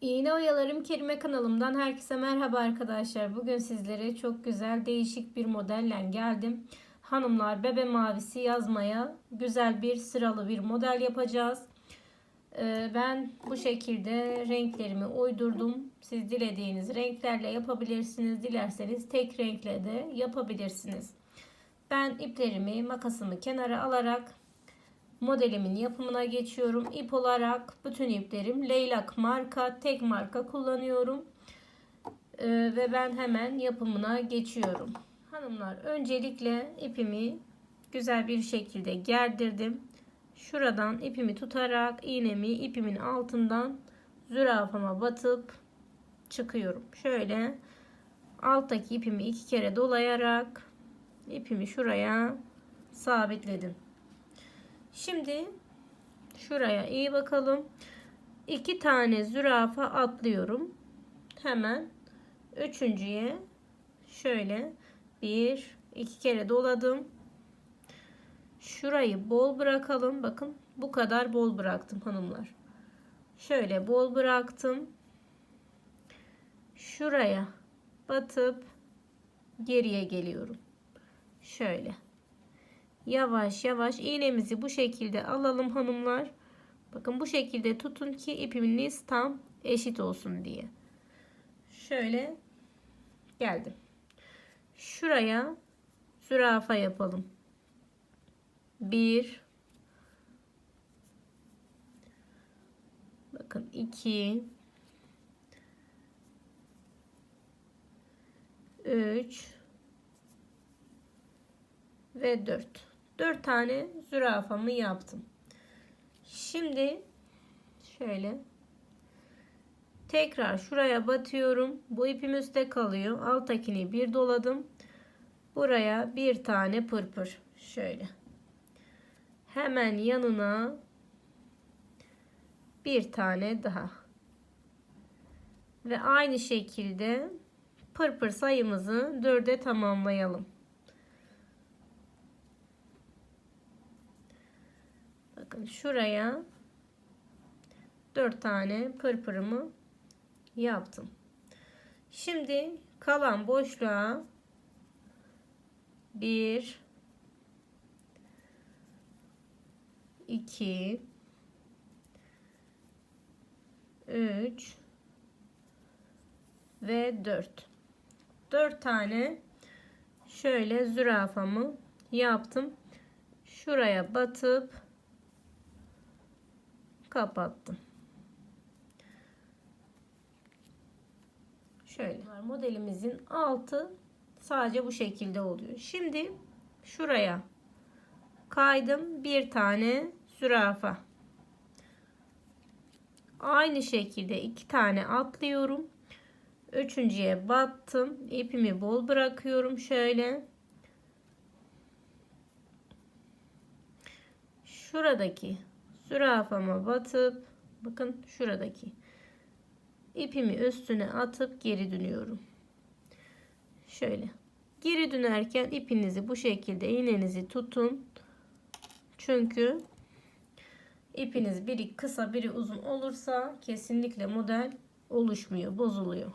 İğne Oyalarım Kerime kanalımdan herkese merhaba arkadaşlar. Bugün sizlere çok güzel değişik bir modelle geldim. Hanımlar bebe mavisi yazmaya güzel bir sıralı bir model yapacağız. Ee, Ben bu şekilde renklerimi uydurdum. Siz dilediğiniz renklerle yapabilirsiniz. Dilerseniz tek renkle de yapabilirsiniz. Ben iplerimi makasımı kenara alarak modelimin yapımına geçiyorum. İp olarak bütün iplerim Leylak marka, tek marka kullanıyorum. Ee, ve ben hemen yapımına geçiyorum. Hanımlar öncelikle ipimi güzel bir şekilde gerdirdim. Şuradan ipimi tutarak iğnemi ipimin altından zürafama batıp çıkıyorum. Şöyle alttaki ipimi iki kere dolayarak ipimi şuraya sabitledim. Şimdi şuraya iyi bakalım. İki tane zürafa atlıyorum. Hemen üçüncüye şöyle bir iki kere doladım. Şurayı bol bırakalım. Bakın bu kadar bol bıraktım hanımlar. Şöyle bol bıraktım. Şuraya batıp geriye geliyorum. Şöyle yavaş yavaş iğnemizi bu şekilde alalım hanımlar. Bakın bu şekilde tutun ki ipimiz tam eşit olsun diye. Şöyle geldim. Şuraya zürafa yapalım. Bir Bakın iki üç ve dört. 4 tane zürafamı yaptım. Şimdi şöyle tekrar şuraya batıyorum. Bu ipim üstte kalıyor. Alttakini bir doladım. Buraya bir tane pırpır. Şöyle. Hemen yanına bir tane daha. Ve aynı şekilde pırpır sayımızı dörde tamamlayalım. Bakın şuraya 4 tane pırpırımı yaptım. Şimdi kalan boşluğa 1 2 3 ve 4 4 tane şöyle zürafamı yaptım. Şuraya batıp kapattım. Şöyle modelimizin altı sadece bu şekilde oluyor. Şimdi şuraya kaydım bir tane zürafa. Aynı şekilde iki tane atlıyorum. Üçüncüye battım. İpimi bol bırakıyorum şöyle. Şuradaki zürafama batıp bakın şuradaki ipimi üstüne atıp geri dönüyorum. Şöyle geri dönerken ipinizi bu şekilde iğnenizi tutun. Çünkü ipiniz biri kısa biri uzun olursa kesinlikle model oluşmuyor, bozuluyor.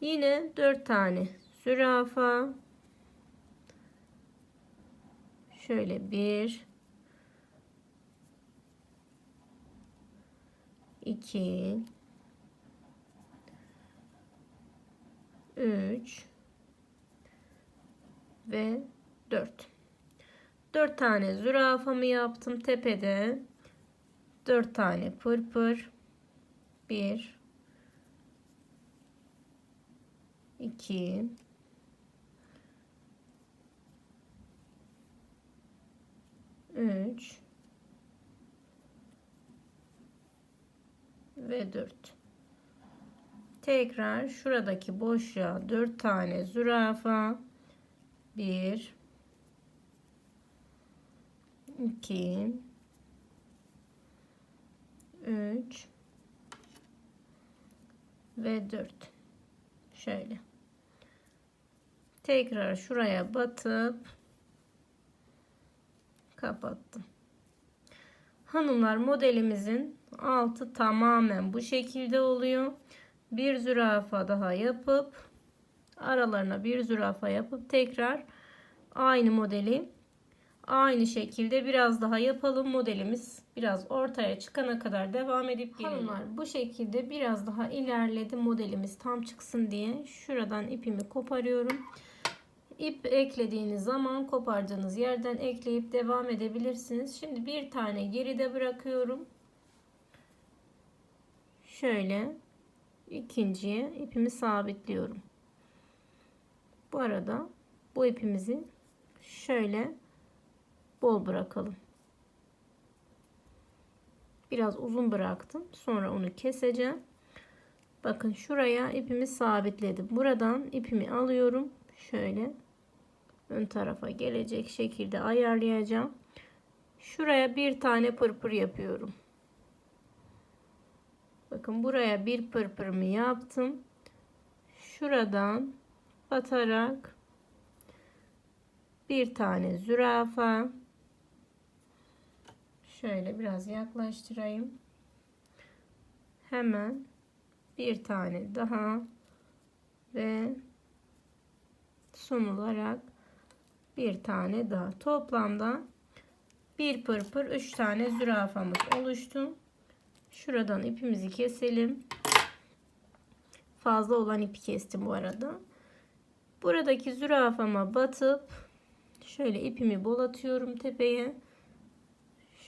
Yine 4 tane zürafa. Şöyle bir 2 3 ve 4 4 tane zürafamı yaptım tepede. 4 tane pırpır. 1 2 3 ve 4. Tekrar şuradaki boşluğa 4 tane zürafa. 1 2 3 ve 4 şöyle. Tekrar şuraya batıp kapattım. Hanımlar modelimizin altı tamamen bu şekilde oluyor. Bir zürafa daha yapıp aralarına bir zürafa yapıp tekrar aynı modeli aynı şekilde biraz daha yapalım. Modelimiz biraz ortaya çıkana kadar devam edip gelelim. Hanımlar bu şekilde biraz daha ilerledi modelimiz tam çıksın diye şuradan ipimi koparıyorum. İp eklediğiniz zaman kopardığınız yerden ekleyip devam edebilirsiniz. Şimdi bir tane geride bırakıyorum. Şöyle ikinciye ipimi sabitliyorum. Bu arada bu ipimizi şöyle bol bırakalım. Biraz uzun bıraktım. Sonra onu keseceğim. Bakın şuraya ipimi sabitledim. Buradan ipimi alıyorum. Şöyle ön tarafa gelecek şekilde ayarlayacağım. Şuraya bir tane pırpır yapıyorum. Bakın buraya bir pırpırımı yaptım. Şuradan batarak bir tane zürafa şöyle biraz yaklaştırayım. Hemen bir tane daha ve son olarak bir tane daha toplamda bir pırpır üç tane zürafamız oluştu. Şuradan ipimizi keselim. Fazla olan ipi kestim bu arada. Buradaki zürafama batıp şöyle ipimi bolatıyorum tepeye.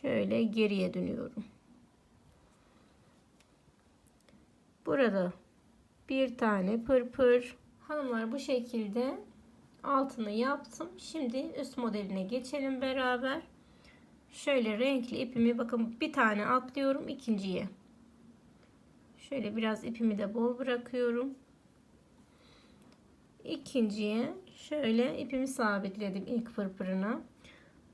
Şöyle geriye dönüyorum. Burada bir tane pırpır. Hanımlar bu şekilde altını yaptım. Şimdi üst modeline geçelim beraber. Şöyle renkli ipimi bakın bir tane atlıyorum ikinciye. Şöyle biraz ipimi de bol bırakıyorum. İkinciye şöyle ipimi sabitledim ilk pırpırına.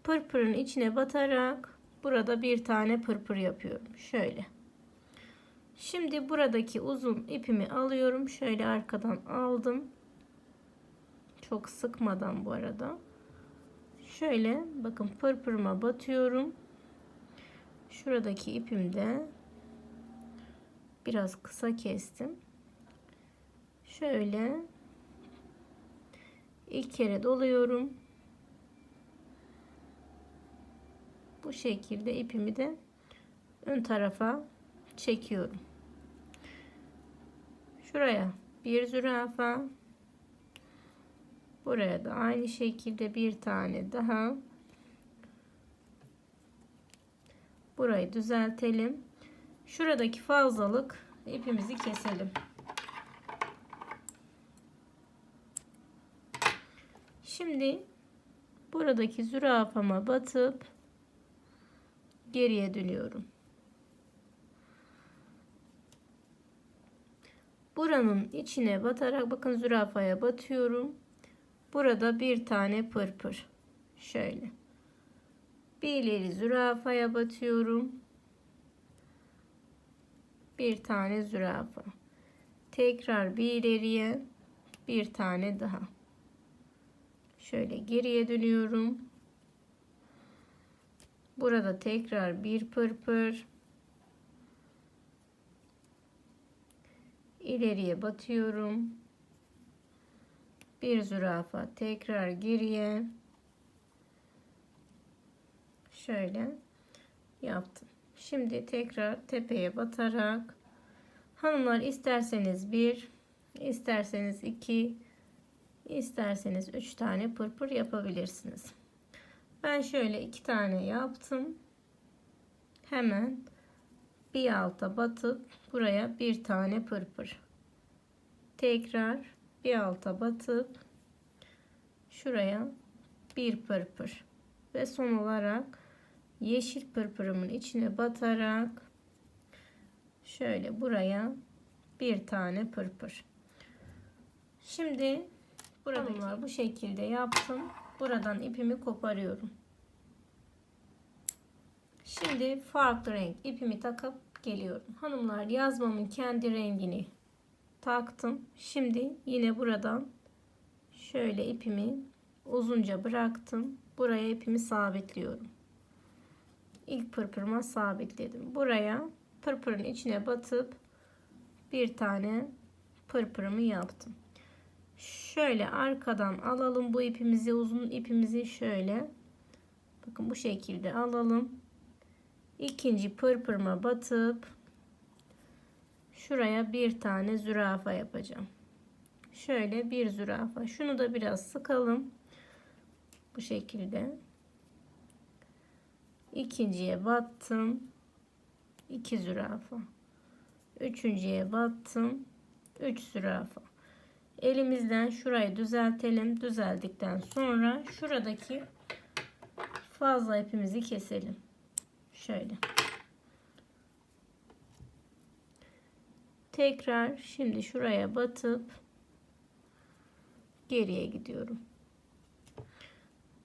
Pırpırın içine batarak burada bir tane pırpır yapıyorum. Şöyle. Şimdi buradaki uzun ipimi alıyorum. Şöyle arkadan aldım. Çok sıkmadan bu arada. Şöyle bakın pırpırıma batıyorum. Şuradaki ipimde biraz kısa kestim. Şöyle ilk kere doluyorum. Bu şekilde ipimi de ön tarafa çekiyorum. Şuraya bir zürafa Buraya da aynı şekilde bir tane daha. Burayı düzeltelim. Şuradaki fazlalık ipimizi keselim. Şimdi buradaki zürafama batıp geriye dönüyorum. Buranın içine batarak bakın zürafaya batıyorum. Burada bir tane pırpır. Şöyle. Bir ileri zürafaya batıyorum. Bir tane zürafa. Tekrar bir ileriye bir tane daha. Şöyle geriye dönüyorum. Burada tekrar bir pırpır. ileriye batıyorum bir zürafa tekrar geriye şöyle yaptım. Şimdi tekrar tepeye batarak hanımlar isterseniz bir isterseniz iki isterseniz üç tane pırpır yapabilirsiniz. Ben şöyle iki tane yaptım. Hemen bir alta batıp buraya bir tane pırpır. Tekrar bir alta batıp şuraya bir pırpır ve son olarak yeşil pırpırımın içine batarak şöyle buraya bir tane pırpır. Şimdi buralar bu şekilde yaptım. Buradan ipimi koparıyorum. Şimdi farklı renk ipimi takıp geliyorum. Hanımlar yazmamın kendi rengini taktım. Şimdi yine buradan şöyle ipimi uzunca bıraktım. Buraya ipimi sabitliyorum. İlk pırpırıma sabitledim. Buraya pırpırın içine batıp bir tane pırpırımı yaptım. Şöyle arkadan alalım bu ipimizi uzun ipimizi şöyle bakın bu şekilde alalım. İkinci pırpırıma batıp şuraya bir tane zürafa yapacağım. Şöyle bir zürafa. Şunu da biraz sıkalım. Bu şekilde. İkinciye battım. 2 zürafa. Üçüncüye battım. 3 zürafa. Elimizden şurayı düzeltelim. Düzeldikten sonra şuradaki fazla ipimizi keselim. Şöyle. Tekrar şimdi şuraya batıp geriye gidiyorum.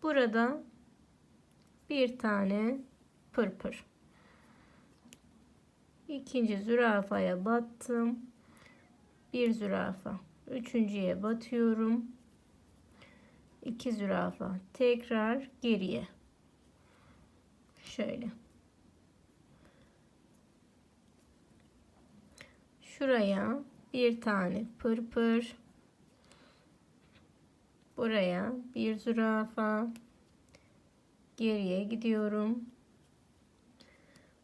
Burada bir tane pırpır. İkinci zürafaya battım. Bir zürafa. Üçüncüye batıyorum. İki zürafa. Tekrar geriye. Şöyle. Şuraya bir tane pırpır. Buraya bir zürafa. Geriye gidiyorum.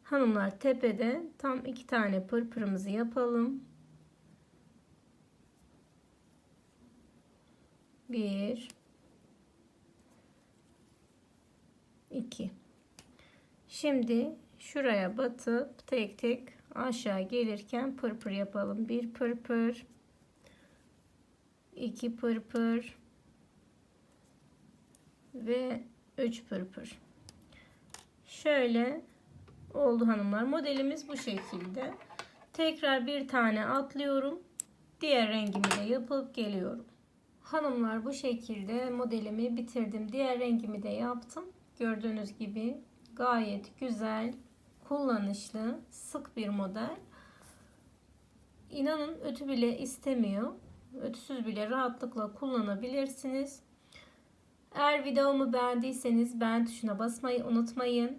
Hanımlar tepede tam iki tane pırpırımızı yapalım. Bir, iki. Şimdi şuraya batıp tek tek aşağı gelirken pırpır yapalım. Bir pırpır, iki pırpır ve üç pırpır. Şöyle oldu hanımlar. Modelimiz bu şekilde. Tekrar bir tane atlıyorum. Diğer rengimi de yapıp geliyorum. Hanımlar bu şekilde modelimi bitirdim. Diğer rengimi de yaptım. Gördüğünüz gibi gayet güzel, kullanışlı, sık bir model. İnanın ötü bile istemiyor. Ötüsüz bile rahatlıkla kullanabilirsiniz. Eğer videomu beğendiyseniz beğen tuşuna basmayı unutmayın.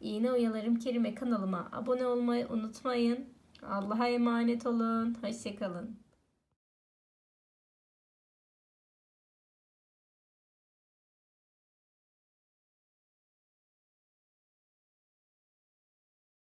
İğne Oyalarım Kerime kanalıma abone olmayı unutmayın. Allah'a emanet olun. Hoşçakalın.